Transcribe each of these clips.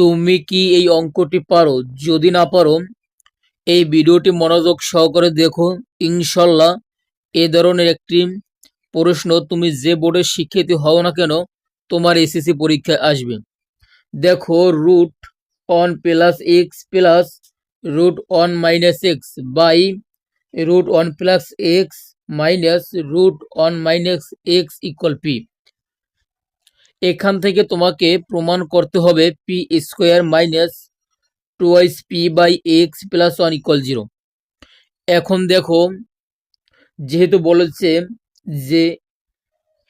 তুমি কি এই অঙ্কটি পারো? যদি না পারো, এই ভিডিওটি মনোযোগ সহকারে দেখো। ইনশাল্লাহ এ ধরনের একটি প্রশ্ন তুমি যে বোর্ডে শিক্ষিত হও না কেন, তোমার এসএসসি পরীক্ষায় আসবে। দেখো root one plus x plus root one minus x by root one plus x minus root one minus x equal p এখান থেকে তোমাকে প্রমাণ করতে হবে p square minus twice p by x plus one equal zero এখন দেখো, যেহেতু বলেছে যে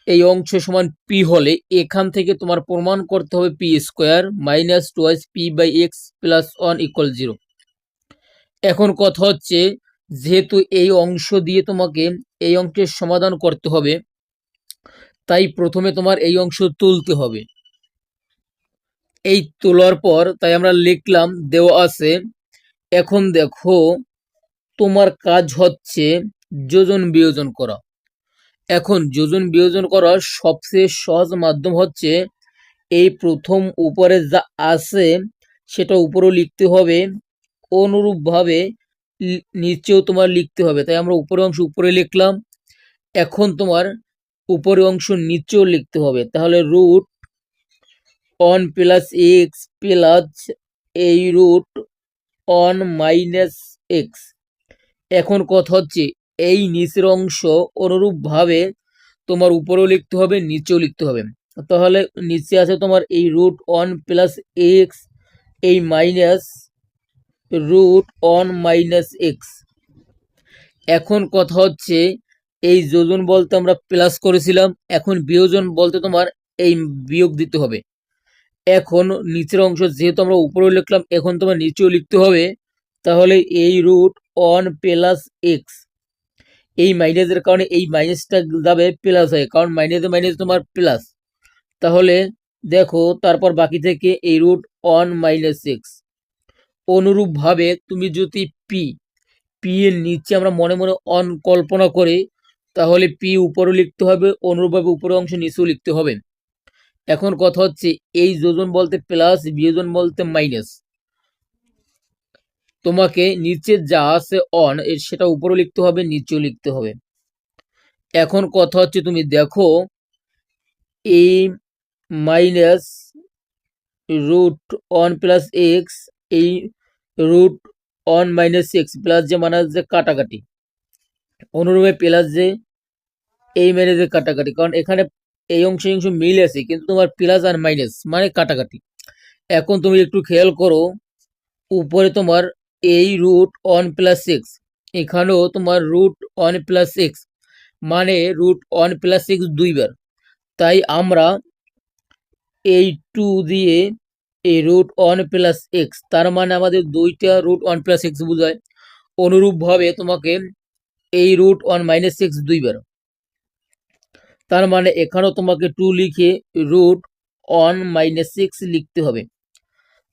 এই অংশ সমান পি হলে এখান থেকে তোমার প্রমাণ করতে হবে p square minus twice p by x plus one equal zero এখন কথা হচ্ছে, যেহেতু এই অংশ দিয়ে তোমাকে এই অঙ্কের সমাধান করতে হবে তাই প্রথমে তোমার এই অংশ তুলতে হবে। এই তোলার পর তাই আমরা লিখলাম, দেওয়া আছে, এখন দেখো তোমার কাজ হচ্ছে যোজন বিয়োজন করা। এখন যোজন বিয়োজন করার সবচেয়ে সহজ মাধ্যম হচ্ছে এই প্রথম উপরে যা আছে সেটা উপরেও লিখতে হবে, অনুরূপভাবে নিচেও তোমার লিখতে হবে। তাই আমরা উপরে অংশ উপরে লিখলাম, এখন তোমার উপরে অংশ নিচেও লিখতে হবে। তাহলে root one plus x plus এই রুট অন মাইনাস এক্স এখন কথা হচ্ছে, এই নিচের অংশ অনুরূপভাবে তোমার উপরেও লিখতে হবে, নিচেও লিখতে হবে। তাহলে নিচে আছে তোমার এই রুট অন প্লাস এক্স এই minus root one minus x এখন কথা হচ্ছে এই যোজন বলতে আমরা প্লাস করেছিলাম, এখন বিয়োজন বলতে তোমার এই বিয়োগ দিতে হবে। এখন নিচের অংশ যেহেতু আমরা উপরেও লিখলাম, এখন তোমার নিচেও লিখতে হবে, তাহলে এই রুট অন প্লাস এক্স এই মাইনাসের কারণে এই মাইনাসটা যাবে প্লাস হয়ে, কারণ মাইনাসে মাইনাস তোমার প্লাস তাহলে দেখো, তারপর বাকি থেকে এই রুট অন মাইনাস এক্স অনুরূপভাবে তুমি যদি পি পি এর নিচে আমরা মনে মনে অন কল্পনা করে তাহলে পি উপরেও লিখতে হবে, অনুরূপভাবে উপরের অংশ নিচেও লিখতে হবে। এখন কথা হচ্ছে, এই যোজন বলতে প্লাস বিয়োজন বলতে মাইনাস তোমাকে নিচে যা আছে অন সেটা উপরেও লিখতে হবে, নিচেও লিখতে হবে। এখন কথা হচ্ছে, তুমি দেখো এই minus root one plus x এই root one minus x plus যে মানে যে কাটাকাটি। অনুরূপে প্লাস যে এই মেরে যে কাটাকাটি, কারণ এখানে এই অংশ অংশ মিল আছে, কিন্তু তোমার প্লাস আর মাইনাস মানে কাটাকাটি। এখন তুমি একটু খেয়াল করো, উপরে তোমার এই রুট অন প্লাস সিক্স এখানেও তোমার রুট অন প্লাস সিক্স মানে রুট অন প্লাস এক্স দুইবার। তাই আমরা এই টু দিয়ে এই রুট ওয়ান প্লাস এক্স তার মানে আমাদের দুইটা রুট ওয়ান প্লাস এক্স বোঝায়। অনুরূপভাবে তোমাকে এই রুট ওয়ান মাইনাস এক্স দুইবার তার মানে এখানেও তোমাকে টু লিখে রুট ওয়ান মাইনাস সিক্স লিখতে হবে।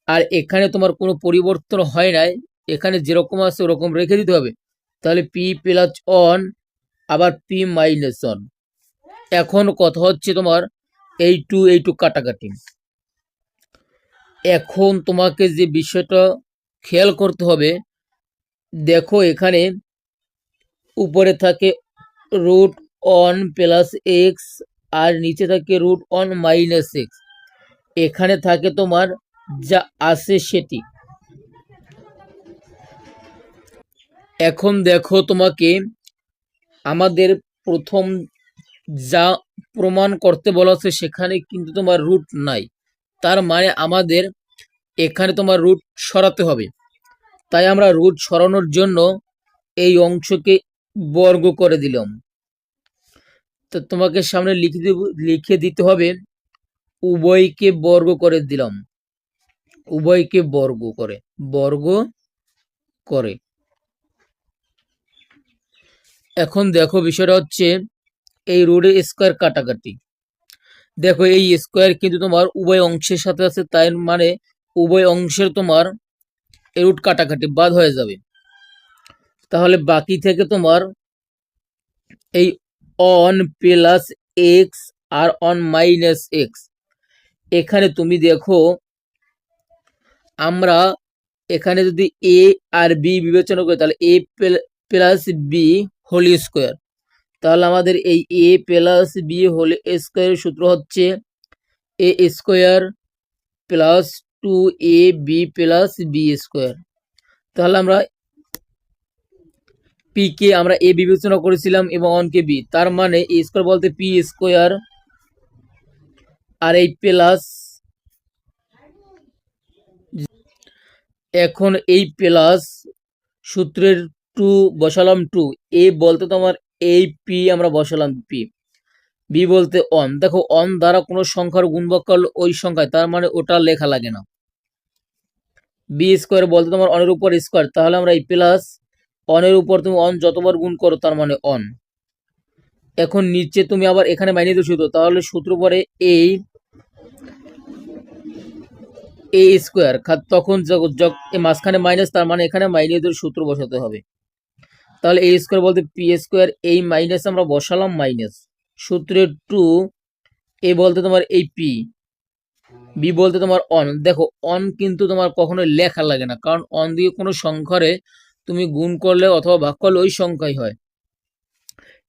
আর এখানে তোমার কোনো পরিবর্তন হয় নাই, এখানে যেরকম আছে ওরকম রেখে দিতে হবে। তাহলে পি প্লাস অন আবার পি মাইনাস অন এখন কথা হচ্ছে তোমার এই টু এই টু কাটাকাটি। এখন তোমাকে যে বিষয়টা খেয়াল করতে হবে, দেখো এখানে উপরে থাকে রুট অন প্লাস এক্স আর নিচে থাকে রুট অন মাইনাস এক্স এখানে থাকে তোমার যা আছে সেটি। এখন দেখো তোমাকে আমাদের প্রথম যা প্রমাণ করতে বলা হচ্ছে সেখানে কিন্তু তোমার রুট নাই। তার মানে আমাদের এখানে তোমার রুট সরাতে হবে। তাই আমরা রুট সরানোর জন্য এই অংশকে বর্গ করে দিলাম। তো তোমাকে সামনে লিখে লিখে দিতে হবে, উভয়কে বর্গ করে দিলাম। উভয়কে বর্গ করে বর্গ করে। এখন দেখো বিষয়টা হচ্ছে, এই রোডে স্কোয়ার কাটাকাটি। দেখো এই স্কোয়ার কিন্তু তোমার উভয় অংশের সাথে আছে তাই মানে উভয় অংশের তোমার এই রুট কাটাকাটি বাদ হয়ে যাবে। তাহলে বাকি থেকে তোমার এই অন প্লাস এক্স আর অন মাইনাস এক্স এখানে তুমি দেখো, আমরা এখানে যদি এ আর বি বিবেচনা করি, তাহলে a plus b whole square তাহলে আমাদের এই এ প্লাস বি হোল স্কোয়ারের সূত্র হচ্ছে a square plus two a b plus b square তাহলে আমরা পি কে আমরা এ বিবেচনা করেছিলাম এবং অন কে বি তার মানে এ স্কোয়ার বলতে পি স্কোয়ার আর এই প্লাস এখন এই প্লাস সূত্রের টু বসালাম টু এ বলতে তোমার এই পি আমরা বসালাম পি বি বলতে অন দেখো অন দ্বারা কোনো সংখ্যার গুণবাক করলে ওই সংখ্যায়, তার মানে ওটা লেখা লাগে না। বি স্কোয়ার বলতে তোমার অনের উপর স্কোয়ার তাহলে আমরা এই প্লাস অনের উপর তুমি অন যতবার গুণ করো, তার মানে অন। এখন নিচে তুমি আবার এখানে মাইনে দিয়ে সূত্র তাহলে সূত্র পরে এই এ স্কোয়ার তখন মাঝখানে মাইনাস তার মানে এখানে মাইনাসের সূত্র বসাতে হবে। তাহলে এ স্কোয়ার বলতে পি স্কোয়ার এই মাইনাস আমরা বসালাম মাইনাস সূত্রে টু এ বলতে তোমার এই পি বি বলতে তোমার অন দেখো অন কিন্তু তোমার কখনো লেখা লাগে না, কারণ অন দিয়ে কোনো সংখ্যারে তুমি গুণ করলে অথবা ভাগ করলে ওই সংখ্যাই হয়।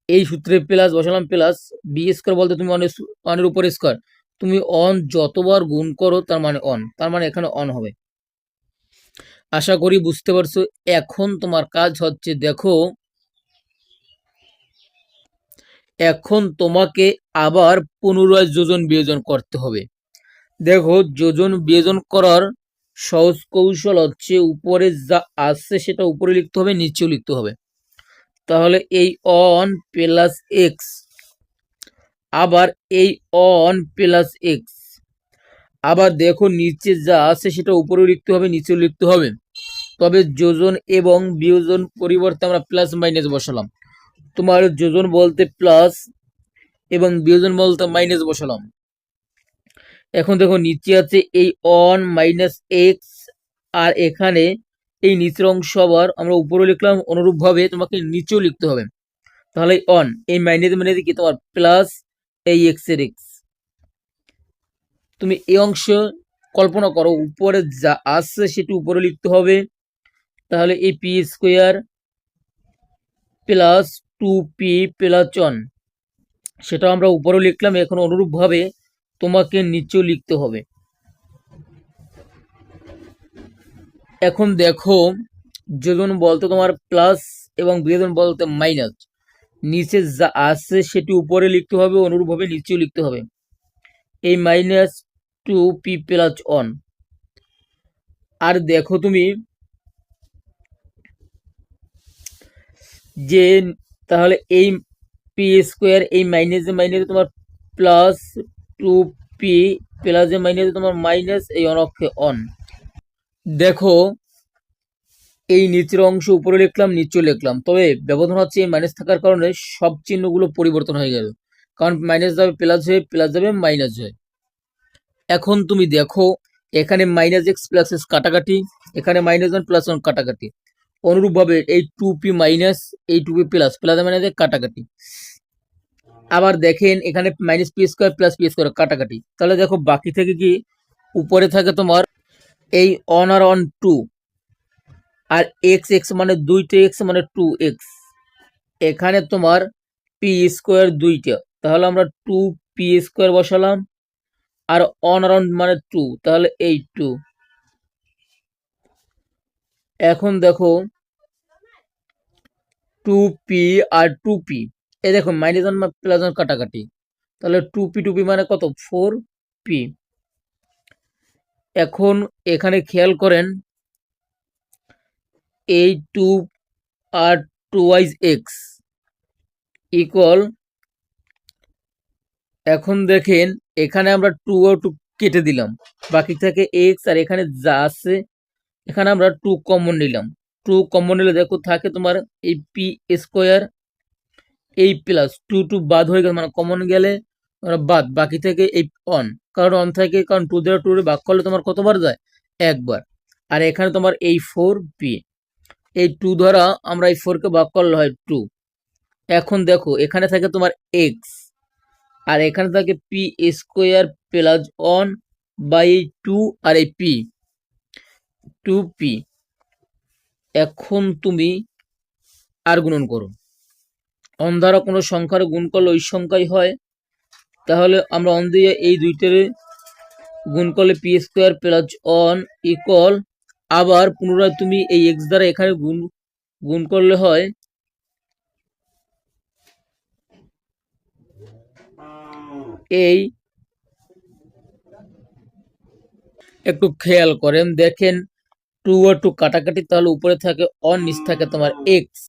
এই সূত্রে প্লাস বসালাম প্লাস বি স্কোয়ার বলতে তুমি অনের অনের উপর স্কোয়ার তুমি অন যতবার গুণ করো তার মানে অন তার মানে এখানে অন হবে। আশা করি বুঝতে পারছ, এখন তোমার কাজ হচ্ছে দেখো, এখন তোমাকে আবার পুনরায় যোজন বিয়োজন করতে হবে। দেখো, যোজন বিয়োজন করার সহজ কৌশল হচ্ছে উপরে যা আসছে সেটা উপরে লিখতে হবে, নিচেও লিখতে হবে। তাহলে এই অন প্লাস এক্স আবার এই অন প্লাস এক্স আবার দেখো নিচে যা আছে সেটা উপরেও লিখতে হবে, নিচেও লিখতে হবে। তবে যোজন এবং বিয়োজন পরিবর্তে আমরা প্লাস মাইনাস বসালাম। তোমার যোজন বলতে প্লাস এবং বিয়োজন বলতে মাইনাস বসালাম। এখন দেখো নিচে আছে এই অন মাইনাস এক্স আর এখানে এই নিচের অংশ আবার আমরা উপরে লিখলাম অনুরূপভাবে তোমাকে নিচেও লিখতে হবে। তাহলে অন এই মাইনাস মাইনাস কি তোমার প্লাস এই এক্সের এক্স তুমি এই অংশ কল্পনা করো, উপরে যা আসছে সেটি উপরে লিখতে হবে। তাহলে এই p square plus two p plus one সেটা আমরা উপরেও লিখলাম। এখন অনুরূপভাবে তোমাকে নিচেও লিখতে হবে। এখন দেখো, যোজন বলতে তোমার প্লাস এবং বিয়োজন বলতে মাইনাস নিচে যা আছে সেটি উপরে লিখতে হবে, অনুরূপভাবে নিচেও লিখতে হবে। এই minus two p plus one আর দেখো তুমি যে তাহলে এই পি স্কোয়ার এই মাইনাসে মাইনাসে তোমার প্লাস টু পি প্লাসে মাইনাসে তোমার মাইনাস, এই অনক্ষে অন দেখো, এই নিচের অংশ উপরে লিখলাম নিচে লিখলাম। তবে ব্যবধান হচ্ছে এই মাইনাস থাকার কারণে সব চিহ্নগুলো পরিবর্তন হয়ে গেল। কারণ মাইনাস যাবে প্লাস হয়ে প্লাস যাবে মাইনাস হয়ে। এখন তুমি দেখো, এখানে মাইনাস এক্স প্লাস এক্স কাটাকাটি, এখানে মাইনাস ওয়ান প্লাস ওয়ান কাটাকাটি। অনুরূপভাবে এই টু পি মাইনাস এই two p plus plus minus কাটাকাটি। আবার দেখেন এখানে minus p square plus p square কাটাকাটি। তাহলে দেখো বাকি থেকে কি উপরে থাকে তোমার এই অন আর অন টু আর এক্স এক্স মানে দুইটা এক্স মানে টু এক্স এখানে তোমার পি স্কোয়ার দুইটা। তাহলে আমরা টু পি স্কোয়ার বসালাম, আর অন আর অন মানে টু তাহলে এই টু এখন দেখো টু পি আর টু পি এই দেখো প্লাস ওয়ান কাটাকাটি। তাহলে টু পি টু পি মানে কত? ফোর পি এখন এখানে খেয়াল করেন এই টু আর টু ওয়াইজ এক্স ইকুয়াল এখন দেখেন, এখানে আমরা টু ও টু কেটে দিলাম। বাকি থেকে এক্স আর এখানে যা আছে, এখানে আমরা টু কমন নিলাম। টু কমন নিলে দেখো, থাকে তোমার এই পি স্কোয়ার এই প্লাস টু টু বাদ হয়ে গেল মানে কমন গেলে বাদ, বাকি থেকে এই অন কারণ অন থাকে, কারণ টু দ্বারা টু বাক করলে তোমার কতবার যায়? একবার। আর এখানে তোমার এই ফোর পি এই টু দ্বারা আমরা এই ফোরকে বাক করলে হয় টু এখন দেখো, এখানে থাকে তোমার এক্স আর এখানে থাকে p square plus one by two আর এই পি টু পি এখন তুমি আর গুণন করো। অন দ্বারা কোনো সংখ্যার গুণ করলে ওই সংখ্যাই হয়। তাহলে আমরা অন দিয়ে এই দুইটার গুণ করলে p square plus one equal আবার পুনরায় তুমি এই এক্স দ্বারা এখানে গুণ গুণ করলে হয়। এই একটু খেয়াল করেন, দেখেন টু আর টু কাটাকাটি, তাহলে উপরে থাকে অন নিচ থাকে তোমার এক্স